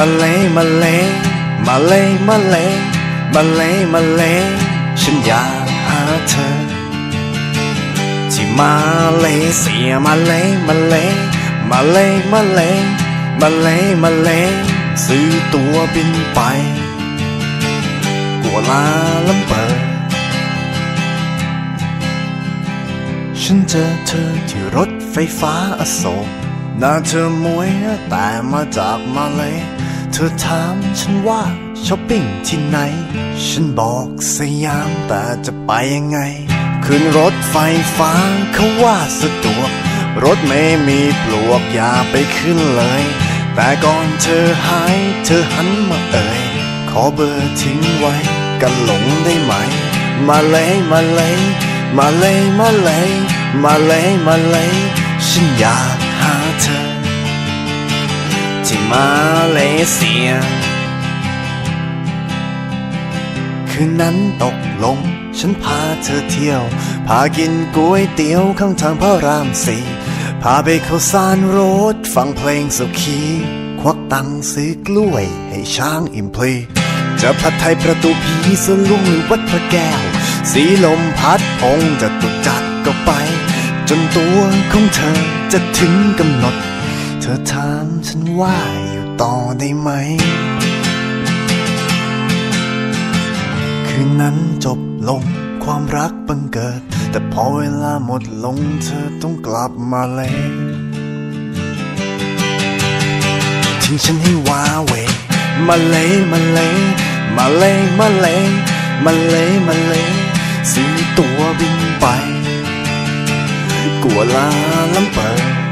มาเลยมาเลยมาเลยมาเลยมาเลยมาเลยฉันอยากหาเธอ ที่มาเลเซียมาเลยมาเลยมาเลยมาเลยมาเลยมาเลยซื้อตั๋วบินไปกัวลาลัมเปอร์ฉันเจอเธอที่รถไฟฟ้าอโศก หน้าเธอมวยแต่มาจากมาเลย เธอถามฉันว่าช้อปปิ้งที่ไหน ฉันบอกสยามแต่จะไปยังไง ขึ้นรถไฟฟ้าเขาว่าสะดวก รถไม่มีปลวกอย่าไปขึ้นเลย แต่ก่อนเธอหายเธอหันมาเอ่ย ขอเบอร์ทิ้งไว้กันหลงได้ไหม มาเลยมาเลย มาเลยมาเลย มาเลยมาเลยฉันอยากาเธอ ที่มาเลเซีย คืนนั้นตกลง ฉันพาเธอเที่ยว พากินก๋วยเตี๋ยวข้างทางพระรามสี่พาไปเข้าสารรถฟังเพลงสุขี ควักตังซื้อกล้วยให้ช้างอิ่มเพลจะผัดไทยประตูผีสวนลุงหรือวัดพระแก้ว สีลมพัดพงจะตุจักก็ไป จนตัวของเธอจะถึงกำหนด เธอถามฉันว่าอยู่ต่อได้ไหม คืนนั้นจบลงความรักบังเกิด แต่พอเวลาหมดลงเธอต้องกลับมาเลยทิ้งฉันให้ว้าเวมาเลยมาเลยมาเลยมาเลยมาเลยมาเลยซื้อตั๋วบินไป wala lampas